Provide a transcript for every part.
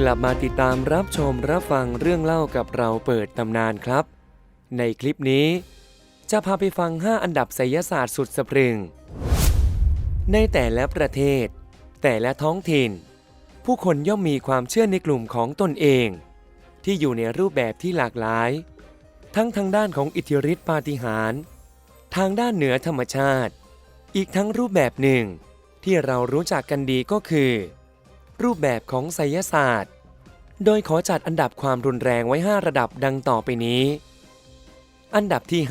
กลับมาติดตามรับชมรับฟังเรื่องเล่ากับเราเปิดตำนานครับ ในคลิปนี้ จะพาไปฟัง 5 อันดับไสยศาสตร์สุดสะพรึง ในแต่ละประเทศ แต่ละท้องถิ่น ผู้คนย่อมมีความเชื่อในกลุ่มของตนเอง ที่อยู่ในรูปแบบที่หลากหลาย ทั้งทางด้านของอิทธิฤทธิปาฏิหาริย์ทางด้านเหนือธรรมชาติ อีกทั้งรูปแบบหนึ่ง ที่เรารู้จักกันดีก็คือรูปแบบของไสยศาสตร์ โดยขอจัดอันดับความรุนแรงไว้ 5 ระดับดังต่อไปนี้ อันดับที่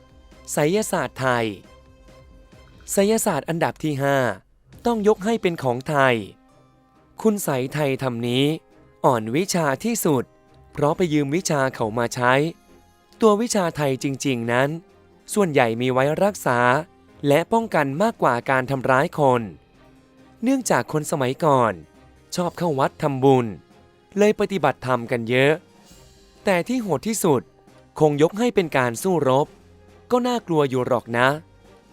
5 ไสยศาสตร์ไทย ไสยศาสตร์อันดับที่ 5 ต้องยกให้เป็นของไทย คุณใสไทยทำนี้ อ่อนวิชาที่สุด เพราะไปยืมวิชาเขามาใช้ ตัววิชาไทยจริง ๆ นั้น ส่วนใหญ่มีไว้รักษา และป้องกันมากกว่าการทำร้ายคน เนื่องจากคนสมัยก่อน ชอบเข้าวัดทำบุญ เลยปฏิบัติธรรมกันเยอะ แต่ที่โหดที่สุดคงยกให้เป็นการสู้รบ ก็น่ากลัวอยู่หรอกนะ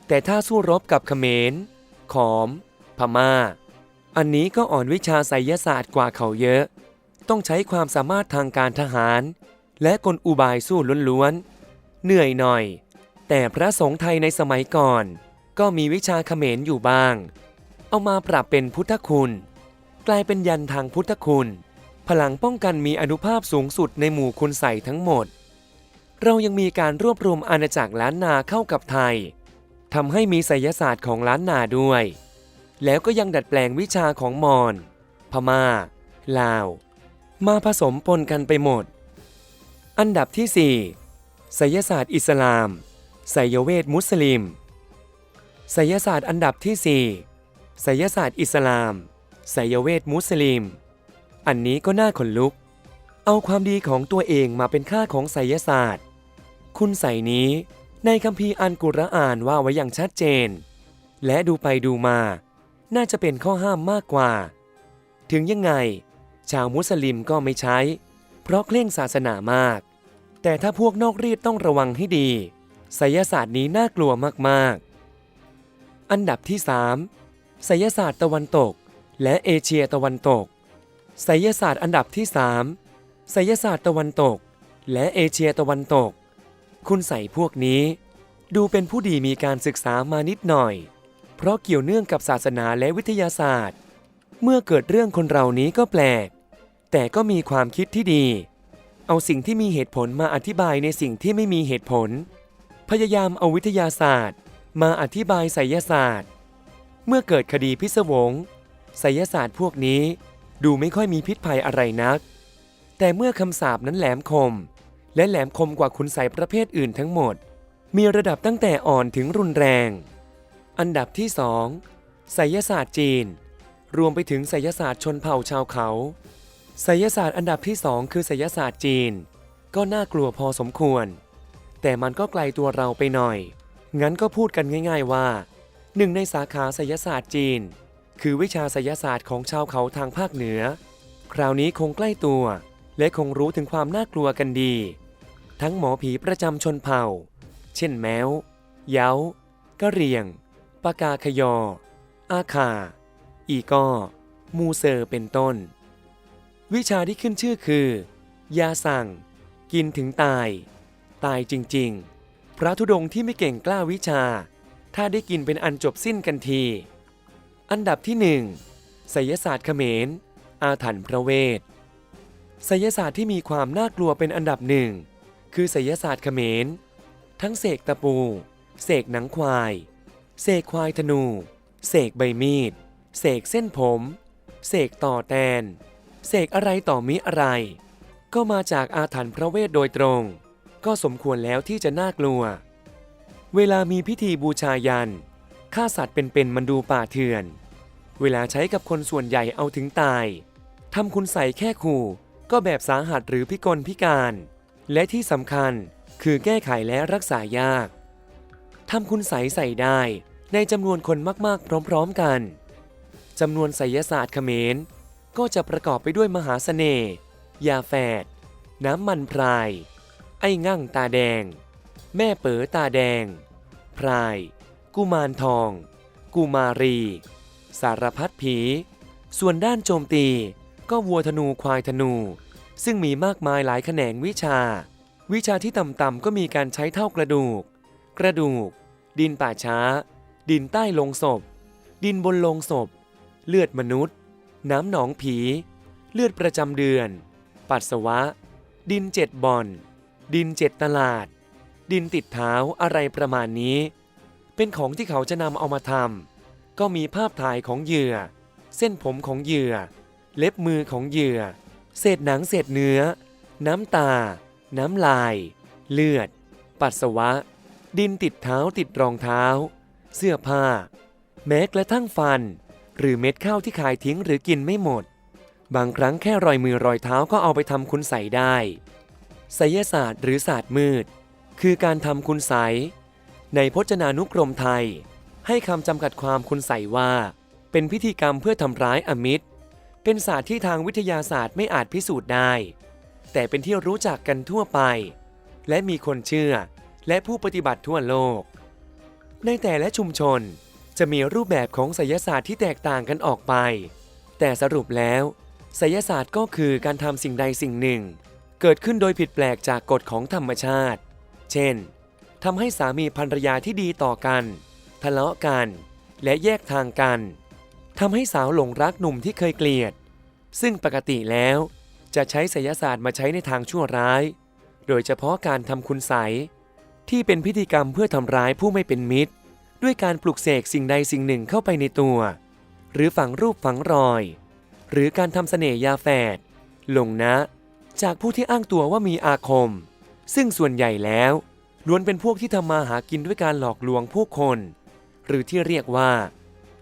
แต่ถ้าสู้รบกับเขมร ขอม พม่า อันนี้ก็อ่อนวิชาไสยศาสตร์กว่าเขาเยอะ ต้องใช้ความสามารถทางการทหาร และกลอุบายสู้ล้วนๆ เหนื่อยหน่อย แต่พระสงฆ์ไทยในสมัยก่อน ก็มีวิชาเขมรอยู่บ้าง เอามาปรับเป็นพุทธคุณ กลายเป็นยันทางพุทธคุณ พลังป้องกันมีอนุภาพสูงสุดในหมู่คุณใส่ทั้งหมด เรายังมีการรวบรวมอาณาจักรล้านนาเข้ากับไทยทำให้มีไสยศาสตร์ของล้านนาด้วย แล้วก็ยังดัดแปลงวิชาของมอญพม่า ลาว มาผสมปนกันไปหมด อันดับที่ 4ไสยศาสตร์อิสลามไสยเวทมุสลิมไสยศาสตร์อันดับที่ 4ไสยศาสตร์อิสลามไสยเวทมุสลิม อันนี้ก็น่าขนลุก เอาความดีของตัวเองมาเป็นค่าของไสยศาสตร์ คุณใส่นี้ในคัมภีร์อันกุรอานว่าไว้อย่างชัดเจน และดูไปดูมา น่าจะเป็นข้อห้ามมากกว่า ถึงยังไง ชาวมุสลิมก็ไม่ใช้ เพราะเคร่งศาสนามาก แต่ถ้าพวกนอกรีดต้องระวังให้ดีไสยศาสตร์นี้น่ากลัวมากๆ อันดับที่ 3ไสยศาสตร์ตะวันตก และเอเชียตะวันตก ไสยศาสตร์อันดับที่ 3ไสยศาสตร์ตะวันตก และเอเชียตะวันตก คุณใส่พวกนี้ ดูเป็นผู้ดีมีการศึกษามานิดหน่อย เพราะเกี่ยวเนื่องกับศาสนาและวิทยาศาสตร์ เมื่อเกิดเรื่องคนเรานี้ก็แปลก แต่ก็มีความคิดที่ดี เอาสิ่งที่มีเหตุผลมาอธิบายในสิ่งที่ไม่มีเหตุผล พยายามเอาวิทยาศาสตร์ มาอธิบายไสยศาสตร์ เมื่อเกิดคดีพิศวงไสยศาสตร์พวกนี้ ดูไม่ค่อยมีพิษภัยอะไรนัก แต่เมื่อคำสาปนั้นแหลมคม และแหลมคมกว่าคุณใสประเภทอื่นทั้งหมด มีระดับตั้งแต่อ่อนถึงรุนแรง อันดับที่สองไสยศาสตร์จีน รวมไปถึงไสยศาสตร์ชนเผ่าชาวเขาไสยศาสตร์อันดับที่สองคือไสยศาสตร์จีน ก็น่ากลัวพอสมควร แต่มันก็ไกลตัวเราไปหน่อย งั้นก็พูดกันง่าย ๆว่าหนึ่งในสาขาไสยศาสตร์จีน คือวิชาไสยศาสตร์ของชาวเขาทางภาคเหนือ คราวนี้คงใกล้ตัว และคงรู้ถึงความน่ากลัวกันดี ทั้งหมอผีประจำชนเผ่า เช่นแมว เย้ากะเรียง ปากาขยอ อาคา อีกอ มูเซอร์เป็นต้น วิชาที่ขึ้นชื่อคือ ยาสั่ง กินถึงตาย ตายจริง ๆ พระธุดงค์ที่ไม่เก่งกล้าวิชา ถ้าได้กินเป็นอันจบสิ้นกันที อันดับที่หนึ่งไสยศาสตร์เขมร อาถรรพ์พระเวทไสยศาสตร์ที่มีความน่ากลัวเป็นอันดับหนึ่งคือไสยศาสตร์เขมร ทั้งเสกตะปู เสกหนังควาย เสกควายธนู เสกใบมีด เสกเส้นผม เสกต่อแตน เสกอะไรต่อมิอะไร ก็มาจากอาถรรพ์พระเวทโดยตรง ก็สมควรแล้วที่จะน่ากลัว เวลามีพิธีบูชายัน ฆ่าสัตว์เป็นๆมันดูป่าเถื่อน เวลาใช้กับคนส่วนใหญ่เอาถึงตายทำคุณใส่แค่ขู่ก็แบบสาหัสหรือพิกลพิการ และที่สำคัญคือแก้ไขและรักษายากทำคุณใส่ใส่ได้ในจำนวนคนมากๆ พร้อมๆกันจำนวนไสยศาสตร์เขมร ก็จะประกอบไปด้วยมหาเสน่ห์ยาแฝด น้ำมันพราย ไอ้งั่งตาแดง แม่เป๋อตาแดง พราย กุมารทอง กุมารี สารพัดผี ส่วนด้านโจมตี ก็วัวธนูควายธนู ซึ่งมีมากมายหลายแขนงวิชา วิชาที่ต่ำๆก็มีการใช้เท่ากระดูก กระดูก ดินป่าช้า ดินใต้ลงศพ ดินบนลงศพ เลือดมนุษย์ น้ำหนองผี เลือดประจำเดือน ปัสสาวะ ดินเจ็ดบ่อน ดินเจ็ดตลาด ดินติดเท้าอะไรประมาณนี้ เป็นของที่เขาจะนำเอามาทำก็มีภาพถ่ายของเหยื่อ เส้นผมของเหยื่อ เล็บมือของเหยื่อ เศษหนังเศษเนื้อ น้ำตา น้ำลาย เลือด ปัสสาวะ ดินติดเท้าติดรองเท้า เสื้อผ้า แม้กระทั่งฟัน หรือเม็ดข้าวที่ขายทิ้งหรือกินไม่หมด บางครั้งแค่รอยมือรอยเท้าก็เอาไปทำคุณใส่ได้ไสยศาสตร์หรือศาสตร์มืด คือการทำคุณใส ในพจนานุกรมไทย ให้คำจำกัดความคุณใสยว่า เป็นพิธีกรรมเพื่อทำร้ายอมิตร เป็นศาสตร์ที่ทางวิทยาศาสตร์ไม่อาจพิสูจน์ได้ แต่เป็นที่รู้จักกันทั่วไป และมีคนเชื่อ และผู้ปฏิบัติทั่วโลก ในแต่ละชุมชนจะมีรูปแบบของไสยศาสตร์ที่แตกต่างกันออกไป แต่สรุปแล้วไสยศาสตร์ก็คือการทำสิ่งใดสิ่งหนึ่ง เกิดขึ้นโดยผิดแปลกจากกฎของธรรมชาติ เช่น ทำให้สามีภรรยาที่ดีต่อกัน ทะเลาะกัน และแยกทางกันทำให้สาวหลงรักหนุ่มที่เคยเกลียด ซึ่งปกติแล้วจะใช้ไสยศาสตร์มาใช้ในทางชั่วร้าย โดยเฉพาะการทำคุณไสที่เป็นพิธีกรรมเพื่อทำร้ายผู้ไม่เป็นมิตร ด้วยการปลุกเสกสิ่งใดสิ่งหนึ่งเข้าไปในตัว หรือฝังรูปฝังรอย หรือการทำเสน่ห์ยาแฝดลงนะ จากผู้ที่อ้างตัวว่ามีอาคม ซึ่งส่วนใหญ่แล้ว ล้วนเป็นพวกที่ทำมาหากินด้วยการหลอกลวงผู้คน หรือที่เรียกว่า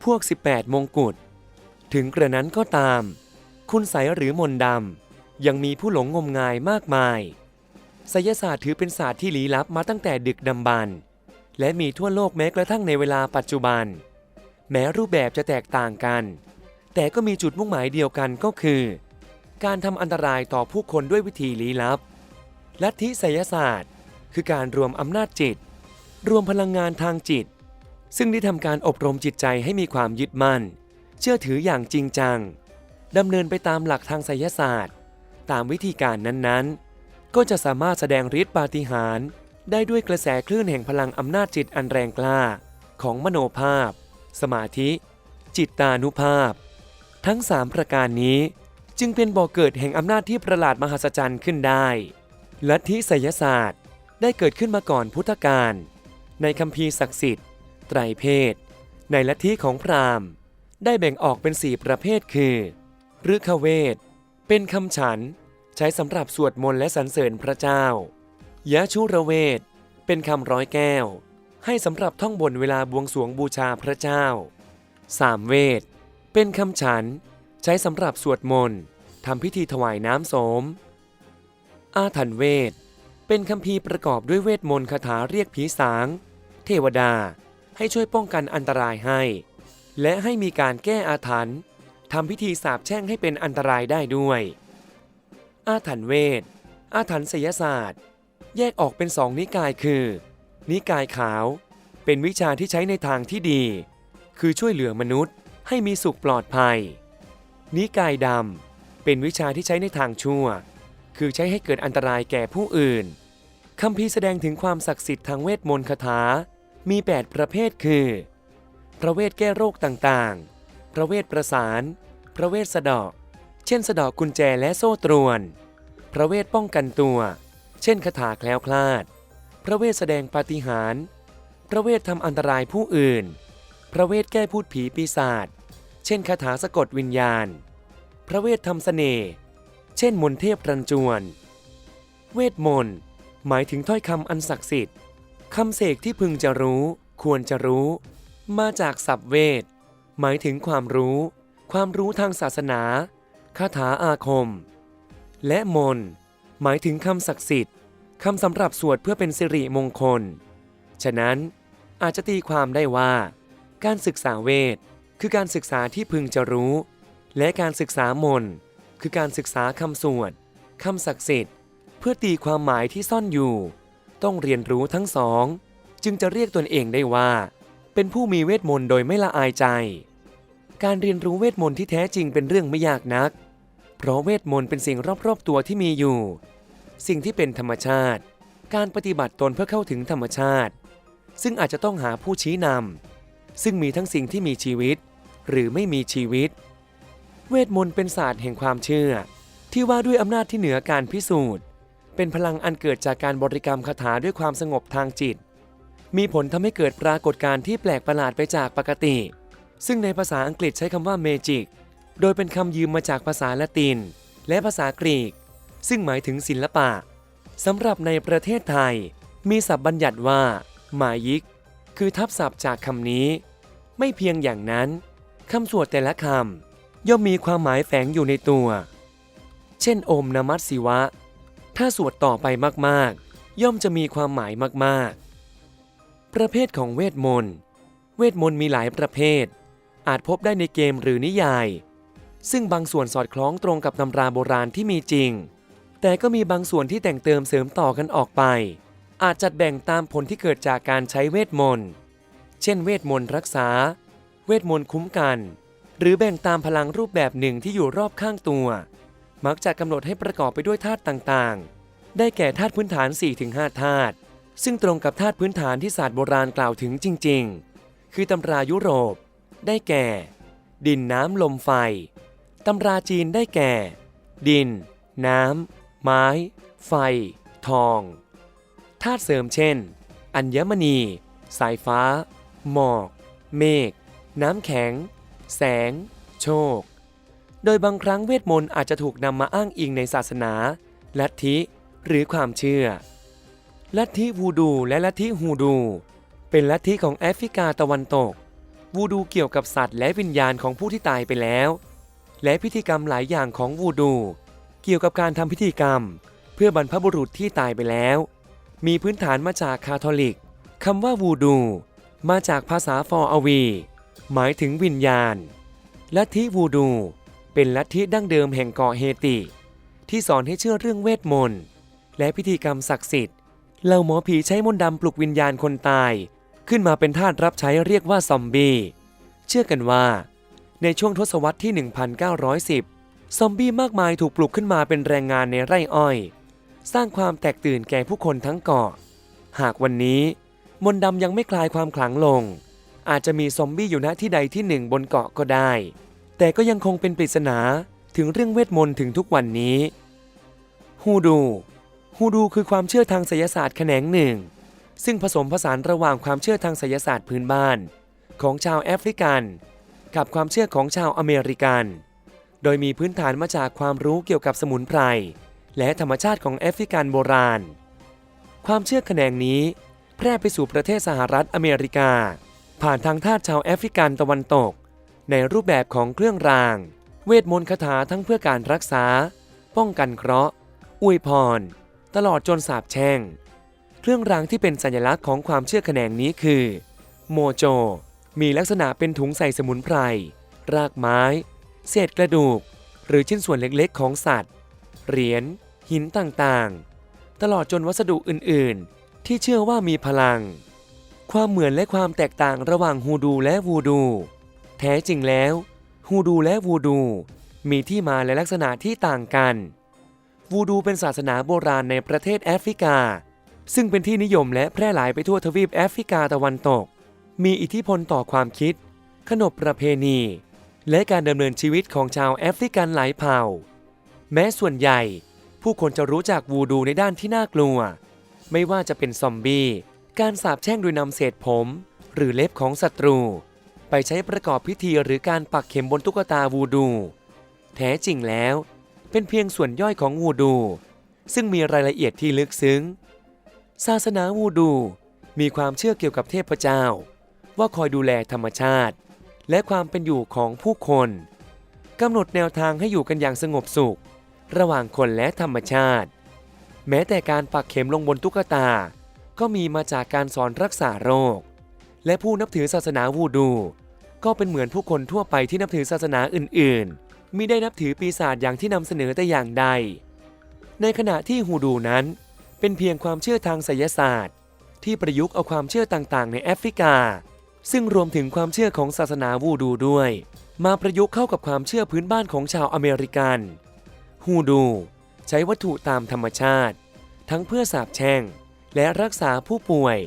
พวก 18 มงกุฎถึงกระนั้นก็ตาม คุณใสหรือมนดำยังมีผู้หลงงมงายมากมายไสยศาสตร์ถือเป็นศาสตร์ที่ลี้ลับมาตั้งแต่ดึกดำบรรพ์และมีทั่วโลกแม้กระทั่งในเวลาปัจจุบัน แม้รูปแบบจะแตกต่างกัน แต่ก็มีจุดมุ่งหมายเดียวกันก็คือ การทำอันตรายต่อผู้คนด้วยวิธีลี้ลับ ลัทธิไสยศาสตร์ คือการรวมอำนาจจิต รวมพลังงานทางจิต ซึ่งได้ทำการอบรมจิตใจให้มีความยึดมั่น เชื่อถืออย่างจริงจังดำเนินไปตามหลักทางไสยศาสตร์ ตามวิธีการนั้นๆ ก็จะสามารถแสดงฤทธิ์ปาฏิหาริย์ได้ด้วยกระแสคลื่นแห่งพลังอำนาจจิตอันแรงกล้า ของมโนภาพ สมาธิ จิตตานุภาพ ทั้ง 3 ประการนี้จึงเป็นบ่อกเกิดแห่งอำนาจที่ประหลาดมหัศจรรย์ขึ้นได้ลัทธิไสยศาสตร์ ได้เกิดขึ้นมาก่อนพุทธกาลในคัมภีร์ศักดิ์สิทธิ์ ไตรเพศ ในลัทธิของพราหมณ์ ได้แบ่งออกเป็น4ประเภทคือฤคเวท เป็นคำฉัน ใช้สำหรับสวดมนต์และสรรเสริญพระเจ้ายะชุระเวท เป็นคำร้อยแก้ว ให้สำหรับท่องบนเวลาบวงสรวงบูชาพระเจ้าสามเวท เป็นคำฉัน ใช้สำหรับสวดมนต์ทำพิธีถวายน้ำโสม อาถรรพ์เวท เป็นคำพีร์ประกอบด้วยเวทมนต์คาถาเรียกผีสาง เทวดา ให้ช่วยป้องกันอันตรายให้ และให้มีการแก้อาถรรพ์ทำพิธีสาบแช่งให้เป็นอันตรายได้ด้วย อาถรรพ์เวท อาถรรพ์ไสยศาสตร์ แยกออกเป็นสองนิกายคือ นิกายขาว เป็นวิชาที่ใช้ในทางที่ดี คือช่วยเหลือมนุษย์ให้มีสุขปลอดภัย นิกายดำเป็นวิชาที่ใช้ในทางชั่ว คือใช้ให้เกิดอันตรายแก่ผู้อื่นคำพีแสดงถึงความศักดิ์สิทธิ์ทางเวทมนต์คาถา มี 8 ประเภทคือ พระเวทแก้โรคต่างๆ พระเวทประสาน พระเวทสะเดาะเช่นสะเดาะกุญแจและโซ่ตรวน พระเวทป้องกันตัว เช่นคาถาแคล้วคลาด พระเวทแสดงปาฏิหาริย์ พระเวททำอันตรายผู้อื่น พระเวทแก้พูดผีปีศาจ เช่นคาถาสะกดวิญญาณ พระเวททำเสน่ห์ เช่นมนเทพรันจวน เวทมนต์ หมายถึงถ้อยคำอันศักดิ์สิทธิ์คำเสกที่พึงจะรู้ ควรจะรู้ มาจากศัพท์เวท หมายถึงความรู้ ความรู้ทางศาสนาคาถาอาคม และมนต์หมายถึงคำศักดิ์สิทธิ์คำสำหรับสวดเพื่อเป็นสิริมงคล ฉะนั้นอาจจะตีความได้ว่า การศึกษาเวท คือการศึกษาที่พึงจะรู้ และการศึกษามนต์ คือการศึกษาคำสวดคำศักดิ์สิทธิ์ เพื่อตีความหมายที่ซ่อนอยู่ ต้องเรียนรู้ทั้งสอง จึงจะเรียกตนเองได้ว่า เป็นผู้มีเวทมนต์โดยไม่ละอายใจ การเรียนรู้เวทมนต์ที่แท้จริงเป็นเรื่องไม่ยากนัก เพราะเวทมนต์เป็นสิ่งรอบๆตัวที่มีอยู่ สิ่งที่เป็นธรรมชาติ การปฏิบัติตนเพื่อเข้าถึงธรรมชาติ ซึ่งอาจจะต้องหาผู้ชี้นำซึ่งมีทั้งสิ่งที่มีชีวิต หรือไม่มีชีวิต เวทมนต์เป็นศาสตร์แห่งความเชื่อ ที่ว่าด้วยอำนาจที่เหนือการพิสูจน์ เป็นพลังอันเกิดจากการบริกรรมคาถาด้วยความสงบทางจิต มีผลทำให้เกิดปรากฏการณ์ที่แปลกประหลาดไปจากปกติ ซึ่งในภาษาอังกฤษใช้คำว่าเมจิกโดยเป็นคำยืมมาจากภาษาละติน และภาษากรีก ซึ่งหมายถึงศิลปะสำหรับในประเทศไทย มีศัพท์บัญญัติว่า มายิก คือทับศัพท์จากคำนี้ ไม่เพียงอย่างนั้นคำสวดแต่ละคำ ย่อมมีความหมายแฝงอยู่ในตัว เช่นโอมนมัสสิวะ ถ้าสวดต่อไปมากๆ ย่อมจะมีความหมายมากๆ ประเภทของเวทมนต์ เวทมนต์มีหลายประเภท อาจพบได้ในเกมหรือนิยาย ซึ่งบางส่วนสอดคล้องตรงกับตำราโบราณที่มีจริง แต่ก็มีบางส่วนที่แต่งเติมเสริมต่อกันออกไป อาจจัดแบ่งตามผลที่เกิดจากการใช้เวทมนต์ เช่น เวทมนต์รักษา เวทมนต์คุ้มกัน หรือแบ่งตามพลังรูปแบบหนึ่งที่อยู่รอบข้างตัว มักจะกำหนดให้ประกอบไปด้วยธาตุต่างๆ ได้แก่ธาตุพื้นฐาน 4-5ธาตุซึ่งตรงกับธาตุพื้นฐานที่ศาสตร์โบราณกล่าวถึงจริง ๆ คือตำรายุโรป ได้แก่ ดินน้ำลมไฟ ตำราจีนได้แก่ ดิน น้ำ ไม้ ไฟ ทองธาตุเสริมเช่น อัญมณี สายฟ้า หมอก เมฆ น้ำแข็ง แสง โชค โดยบางครั้งเวทมนต์อาจจะถูกนำมาอ้างอิงในศาสนา ลัทธิ หรือความเชื่อ ลัทธิวูดูและลัทธิฮูดู เป็นลัทธิของแอฟริกาตะวันตก วูดูเกี่ยวกับสัตว์และวิญญาณของผู้ที่ตายไปแล้ว และพิธีกรรมหลายอย่างของวูดู เกี่ยวกับการทำพิธีกรรม เพื่อบรรพบุรุษที่ตายไปแล้ว มีพื้นฐานมาจากคาทอลิกคำว่าวูดู มาจากภาษาฟอร์อวี หมายถึงวิญญาณ ลัทธิวูดู เป็นลัทธิดั้งเดิมแห่งเกาะเฮติ ที่สอนให้เชื่อเรื่องเวทมนต์ และพิธีกรรมศักดิ์สิทธิ์ เหล่าหมอผีใช้มนต์ดำปลุกวิญญาณคนตาย ขึ้นมาเป็นทาสรับใช้เรียกว่าซอมบี้ เชื่อกันว่า ในช่วงทศวรรษที่ 1910 ซอมบี้มากมายถูกปลุกขึ้นมาเป็นแรงงานในไร่อ้อย สร้างความแตกตื่นแก่ผู้คนทั้งเกาะ หากวันนี้ มนต์ดำยังไม่คลายความขลังลง อาจจะมีซอมบี้อยู่ณที่ใดที่หนึ่งบนเกาะก็ได้ แต่ก็ยังคงเป็นปริศนาถึงเรื่องเวทมนต์ถึงทุกวันนี้ฮูดูฮูดูคือความเชื่อทางไสยศาสตร์แขนงหนึ่ง ซึ่งผสมผสานระหว่างความเชื่อทางไสยศาสตร์พื้นบ้าน ของชาวแอฟริกัน กับความเชื่อของชาวอเมริกัน โดยมีพื้นฐานมาจากความรู้เกี่ยวกับสมุนไพรและธรรมชาติของแอฟริกันโบราณ ความเชื่อแขนงนี้ แพร่ไปสู่ประเทศสหรัฐอเมริกา ผ่านทางทาสชาวแอฟริกันตะวันตก ในรูปแบบของเครื่องราง เวทมนต์คาถาทั้งเพื่อการรักษา ป้องกันเคราะห์อวยพร ตลอดจนสาบแช่ง เครื่องรางที่เป็นสัญลักษณ์ของความเชื่อแขนงนี้คือ โมโจ มีลักษณะเป็นถุงใส่สมุนไพร รากไม้ เศษกระดูก หรือชิ้นส่วนเล็กๆ ของสัตว์ เหรียญ หินต่างๆ ตลอดจนวัสดุอื่นๆ ที่เชื่อว่ามีพลัง ความเหมือนและความแตกต่างระหว่างฮูดูและวูดู แท้จริงแล้วฮูดูและวูดู มีที่มาและลักษณะที่ต่างกัน วูดูเป็นศาสนาโบราณในประเทศแอฟริกา ซึ่งเป็นที่นิยมและแพร่หลายไปทั่วทวีปแอฟริกาตะวันตก มีอิทธิพลต่อความคิด ขนบประเพณี และการดำเนินชีวิตของชาวแอฟริกันหลายเผ่า แม้ส่วนใหญ่ ผู้คนจะรู้จักวูดูในด้านที่น่ากลัว ไม่ว่าจะเป็นซอมบี้ การสาบแช่งโดยนำเศษผม หรือเล็บของศัตรู ไปใช้ประกอบพิธีหรือการปักเข็มบนตุ๊กตาวูดู แท้จริงแล้ว เป็นเพียงส่วนย่อยของวูดู ซึ่งมีรายละเอียดที่ลึกซึ้ง ศาสนาวูดู มีความเชื่อเกี่ยวกับเทพเจ้า ว่าคอยดูแลธรรมชาติ และความเป็นอยู่ของผู้คนกำหนดแนวทางให้อยู่กันอย่างสงบสุข ระหว่างคนและธรรมชาติ แม้แต่การปักเข็มลงบนตุ๊กตา ก็มีมาจากการสอนรักษาโรค และผู้นับถือศาสนาวูดู ก็เป็นเหมือนผู้คนทั่วไปที่นับถือศาสนาอื่นๆมิได้นับถือปีศาจอย่างที่นำเสนอแต่อย่างใด ในขณะที่ฮูดูนั้น เป็นเพียงความเชื่อทางไสยศาสตร์ ที่ประยุกต์เอาความเชื่อต่างๆ ในแอฟริกา ซึ่งรวมถึงความเชื่อของศาสนาวูดูด้วย มาประยุกต์เข้ากับความเชื่อพื้นบ้านของชาวอเมริกันฮูดู ใช้วัตถุตามธรรมชาติ ทั้งเพื่อสาบแช่ง และรักษาผู้ป่วย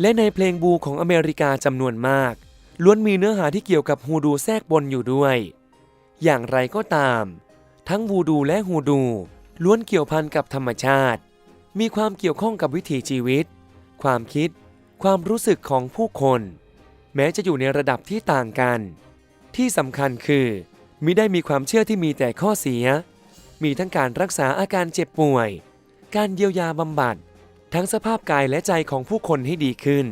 และในเพลงบูของอเมริกาจำนวนมาก ล้วนมีเนื้อหาที่เกี่ยวกับฮูดูแทรกปนอยู่ด้วย อย่างไรก็ตาม ทั้งวูดูและฮูดู ล้วนเกี่ยวพันกับธรรมชาติ มีความเกี่ยวข้องกับวิถีชีวิต ความคิด ความรู้สึกของผู้คน แม้จะอยู่ในระดับที่ต่างกัน ที่สำคัญคือมิได้มีความเชื่อที่มีแต่ข้อเสีย มีทั้งการรักษาอาการเจ็บป่วย การเยียวยาบำบัด ทั้งสภาพกายและใจของผู้คนให้ดีขึ้น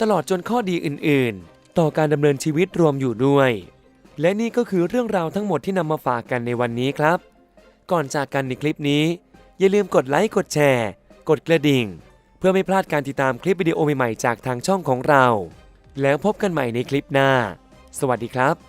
ตลอดจนข้อดีอื่นๆ ต่อการดำเนินชีวิตรวมอยู่ด้วย และนี่ก็คือเรื่องราวทั้งหมดที่นำมาฝากกันในวันนี้ครับ ก่อนจากกันในคลิปนี้ อย่าลืมกดไลค์กดแชร์ กดกระดิ่ง เพื่อไม่พลาดการติดตามคลิปวิดีโอใหม่ๆจากทางช่องของเรา แล้วพบกันใหม่ในคลิปหน้า สวัสดีครับ